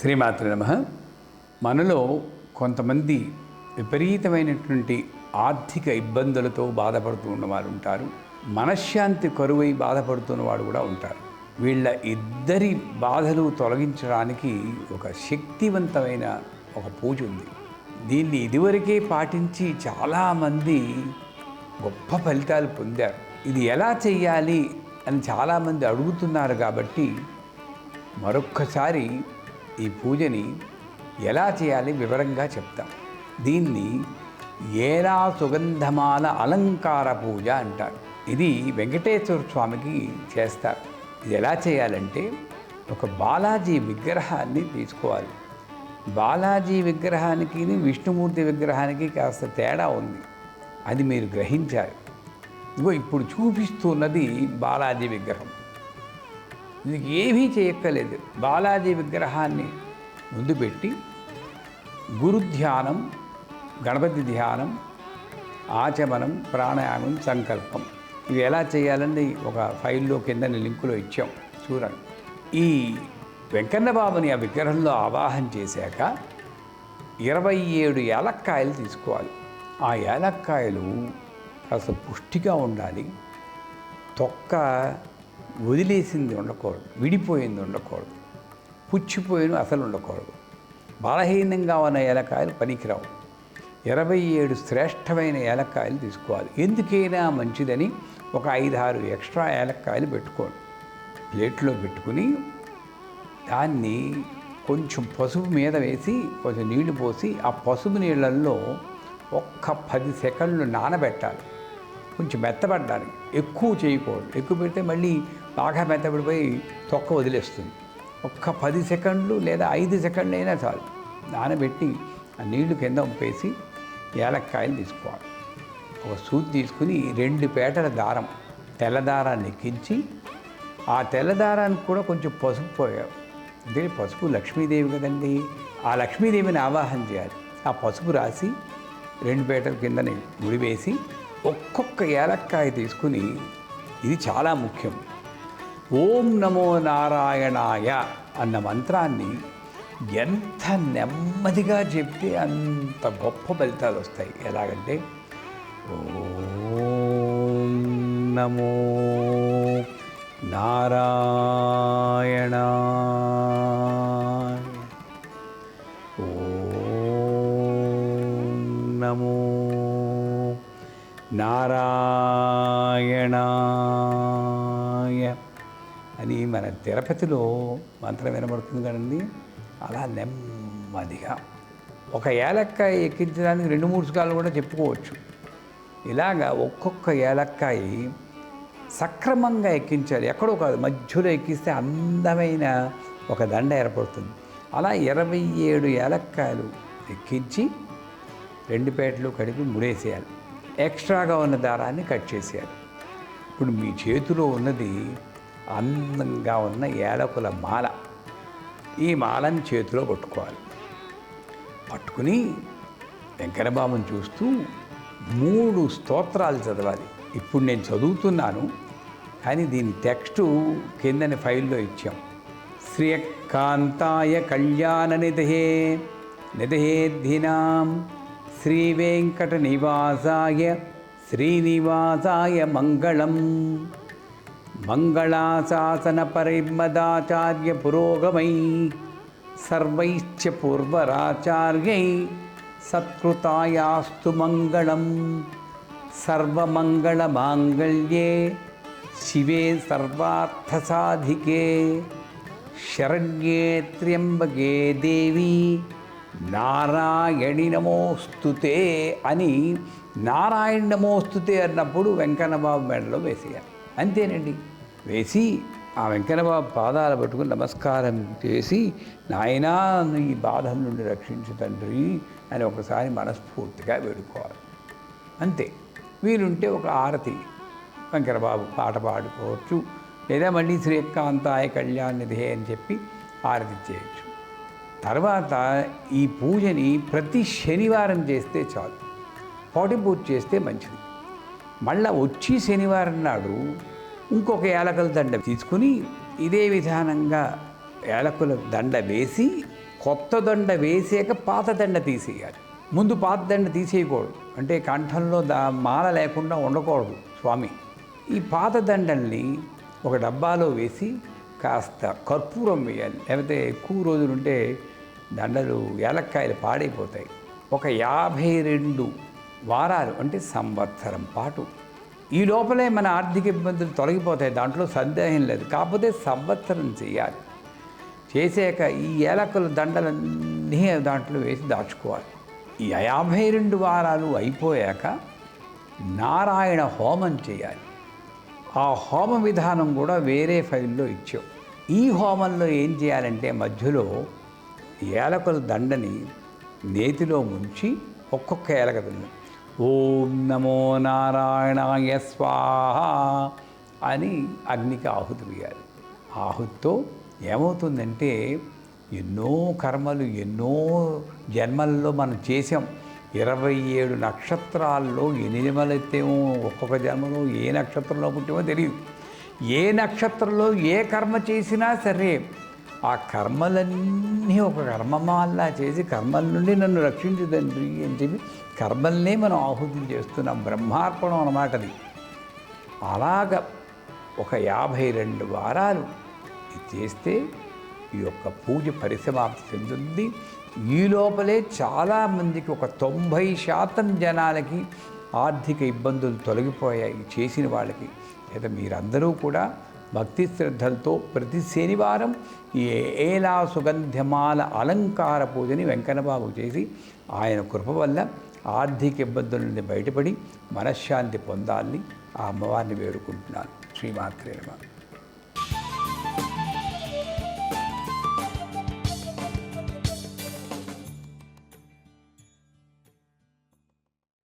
శ్రీమాతృ నమ. మనలో కొంతమంది విపరీతమైనటువంటి ఆర్థిక ఇబ్బందులతో బాధపడుతూ ఉన్నవారు ఉంటారు. మనశ్శాంతి కరువై బాధపడుతున్న వాడు కూడా ఉంటారు. వీళ్ళ ఇద్దరి బాధలు తొలగించడానికి ఒక శక్తివంతమైన ఒక పూజ ఉంది. దీన్ని ఇదివరకే పాటించి చాలామంది గొప్ప ఫలితాలు పొందారు. ఇది ఎలా చేయాలి అని చాలామంది అడుగుతున్నారు కాబట్టి మరొక్కసారి ఈ పూజని ఎలా చేయాలి వివరంగా చెప్తాం. దీన్ని ఏలా సుగంధమాల అలంకార పూజ అంటారు. ఇది వెంకటేశ్వర స్వామికి చేస్తారు. ఇది ఎలా చేయాలంటే ఒక బాలాజీ విగ్రహాన్ని తీసుకోవాలి. బాలాజీ విగ్రహానికి విష్ణుమూర్తి విగ్రహానికి కాస్త తేడా ఉంది. అది మీరు గ్రహించాలి. ఇగో ఇప్పుడు చూపిస్తున్నది బాలాజీ విగ్రహం. దీనికి ఏమీ చేయక్కర్లేదు. బాలాజీ విగ్రహాన్ని ముందు పెట్టి గురు ధ్యానం గణపతి ధ్యానం ఆచమనం ప్రాణాయామం సంకల్పం. ఇవి ఎలా చేయాలని ఒక ఫైల్లో కింద లింకులో ఇచ్చాం. చూడండి. ఈ వెంకన్న బాబుని ఆ విగ్రహంలో ఆవాహన చేశాక ఇరవై ఏడు ఏలక్కాయలు తీసుకోవాలి. ఆ ఏలక్కాయలు కాస్త పుష్టిగా ఉండాలి. తొక్క వదిలేసింది ఉండకూడదు విడిపోయింది ఉండకూడదు పుచ్చిపోయిన అసలు ఉండకూడదు. బలహీనంగా ఉన్న ఏలకాయలు పనికిరావు. ఇరవై ఏడు శ్రేష్టమైన ఏలక్కాయలు తీసుకోవాలి. ఎందుకైనా మంచిదని ఒక ఐదారు ఎక్స్ట్రా ఏలక్కాయలు పెట్టుకోండి. ప్లేట్లో పెట్టుకుని దాన్ని కొంచెం పసుపు మీద వేసి కొంచెం నీళ్ళు పోసి ఆ పసుపు నీళ్ళల్లో ఒక్క పది సెకండ్లు నానబెట్టాలి. కొంచెం మెత్తబడ్డానికి. ఎక్కువ చేయకూడదు. ఎక్కువ పెడితే మళ్ళీ బాగా మెత్తబడిపోయి తొక్క వదిలేస్తుంది. ఒక్క పది సెకండ్లు లేదా ఐదు సెకండ్లు అయినా చాలు. నానబెట్టి ఆ నీళ్ళు కింద ఉంపేసి ఏలక్కాయలు తీసుకోవాలి. ఒక సూది తీసుకుని రెండు పేటల దారం తెల్ల దారాన్ని ఎక్కించి ఆ తెల్ల దారానికి కూడా కొంచెం పసుపు పోయావు అంటే పసుపు లక్ష్మీదేవి కదండి. ఆ లక్ష్మీదేవిని ఆవాహన చేయాలి. ఆ పసుపు రాసి రెండు పేటల కిందని ముడివేసి ఒక్కొక్క ఏలక్కాయ తీసుకుని ఇది చాలా ముఖ్యం. ఓం నమో నారాయణాయ అన్న మంత్రాన్ని ఎంత నెమ్మదిగా చెప్తే అంత గొప్ప ఫలితాలు వస్తాయి. ఎలాగంటే ఓం నమో నారాయణ నారాయణాయ అని మన తిరుపతిలో మంత్రం వినబడుతుంది కదండి. అలా నెమ్మదిగా ఒక ఏలక్కాయ ఎక్కించడానికి రెండు మూడు సార్లు కూడా చెప్పుకోవచ్చు. ఇలాగా ఒక్కొక్క ఏలక్కాయ సక్రమంగా ఎక్కించాలి. ఎక్కడో కాదు మధ్యలో ఎక్కిస్తే అందమైన ఒక దండ ఏర్పడుతుంది. అలా ఇరవై ఏడు ఏలక్కాయలు ఎక్కించి రెండు పేటలు కడిపి ముడేసేయాలి. ఎక్స్ట్రాగా ఉన్న దారాన్ని కట్ చేసేయాలి. ఇప్పుడు మీ చేతిలో ఉన్నది అందంగా ఉన్న ఏలకుల మాల. ఈ మాలని చేతిలో పట్టుకోవాలి. పట్టుకుని వెంకటబాబుని చూస్తూ మూడు స్తోత్రాలు చదవాలి. ఇప్పుడు నేను చదువుతున్నాను కానీ దీని టెక్స్టు కిందని ఫైల్లో ఇచ్చాం. శ్రీయకాంతాయ కళ్యాణ నిధే నిధేధినాం శ్రీ ஸ்ரீவேங்கடநிவாசாய ஸ்ரீனிவாசாய மங்களம். மங்களாசாசன பரிமதாச்சாரிய புரோகமை சர்வைச்ச பூர்வராச்சாரியை சத்ருதாயாஸ்து மங்களம். சர்வமங்களமாங்கல்யே சிவே சர்வார்த்தசாதிகே. शरण्ये त्र्यम्बके देवी నారాయణి నమోస్తుతే అని నారాయణ నమోస్తుతే అన్నప్పుడు వెంకన్నబాబు మెడలో వేసేయాలి. అంతేనండి. వేసి ఆ వెంకన్నబాబు పాదాలు పట్టుకుని నమస్కారం చేసి నాయనా ఈ బాధల నుండి రక్షించు తండ్రి అని ఒకసారి మనస్ఫూర్తిగా వేడుకోవాలి. అంతే. వీలుంటే ఒక ఆరతి వెంకటబాబు పాట పాడుకోవచ్చు. లేదా మళ్ళీ శ్రీకాంతాయ కళ్యాణిధే అని చెప్పి ఆరతి చేయొచ్చు. తర్వాత ఈ పూజని ప్రతి శనివారం చేస్తే చాలు. పోటీ పూజ చేస్తే మంచిది. మళ్ళా వచ్చి శనివారం నాడు ఇంకొక యాలకుల దండ తీసుకుని ఇదే విధానంగా యాలకుల దండ వేసి కొత్త దండ వేసాక పాత దండ తీసేయాలి. ముందు పాత దండ తీసేయకూడదు. అంటే కంఠంలో దా మాల లేకుండా ఉండకూడదు స్వామి. ఈ పాత దండల్ని ఒక డబ్బాలో వేసి కాస్త కర్పూరం వేయాలి. లేకపోతే ఎక్కువ రోజులుంటే దండలు ఏలక్కాయలు పాడైపోతాయి. ఒక యాభై రెండు వారాలు అంటే సంవత్సరం పాటు. ఈ లోపలే మన ఆర్థిక ఇబ్బందులు తొలగిపోతాయి. దాంట్లో సందేహం లేదు. కాకపోతే సంవత్సరం చేయాలి. చేసాక ఈ ఏలకల దండలన్నీ దాంట్లో వేసి దాచుకోవాలి. ఈ యాభై రెండు వారాలు అయిపోయాక నారాయణ హోమం చేయాలి. ఆ హోమ విధానం కూడా వేరే ఫైల్లో ఇచ్చాం ఈ హోమంలో ఏం చేయాలంటే మధ్యలో ఏలకల దండని నేతిలో ముంచి ఒక్కొక్క ఏలక దండ. ఓం నమో నారాయణాయ స్వాహ అని అగ్నికి ఆహుతి వేయాలి. ఆహుతితో ఏమవుతుందంటే ఎన్నో కర్మలు ఎన్నో జన్మల్లో మనం చేసాం ఇరవై ఏడు నక్షత్రాల్లో ఎన్ని జన్మలు ఒక్కొక్క జన్మలో ఏ నక్షత్రంలో పుట్టామో తెలియదు. ఏ నక్షత్రంలో ఏ కర్మ చేసినా సరే ఆ కర్మలన్నీ ఒక కర్మమాల్లా చేసి కర్మల నుండి నన్ను రక్షించు తండ్రి అని చెప్పి కర్మల్నే మనం ఆహుతి చేస్తున్నాం. బ్రహ్మార్పణం అన్నమాటది అలాగ ఒక యాభై రెండు వారాలు ఇది చేస్తే ఈ యొక్క పూజ పరిసమాప్తి చెందుతుంది ఈ లోపలే చాలామందికి ఒక తొంభై శాతం జనాలకి ఆర్థిక ఇబ్బందులు తొలగిపోయాయి చేసిన వాళ్ళకి. లేదా మీరందరూ కూడా భక్తి శ్రద్ధలతో ప్రతి శనివారం ఈ ఏలా సుగంధ్యమాల అలంకార పూజని వెంకన్నబాబు చేసి ఆయన కృప వల్ల ఆర్థిక ఇబ్బందుల నుండి బయటపడి మనశ్శాంతి పొందాలని ఆ అమ్మవారిని వేడుకుంటున్నాను. శ్రీమాత్రేమ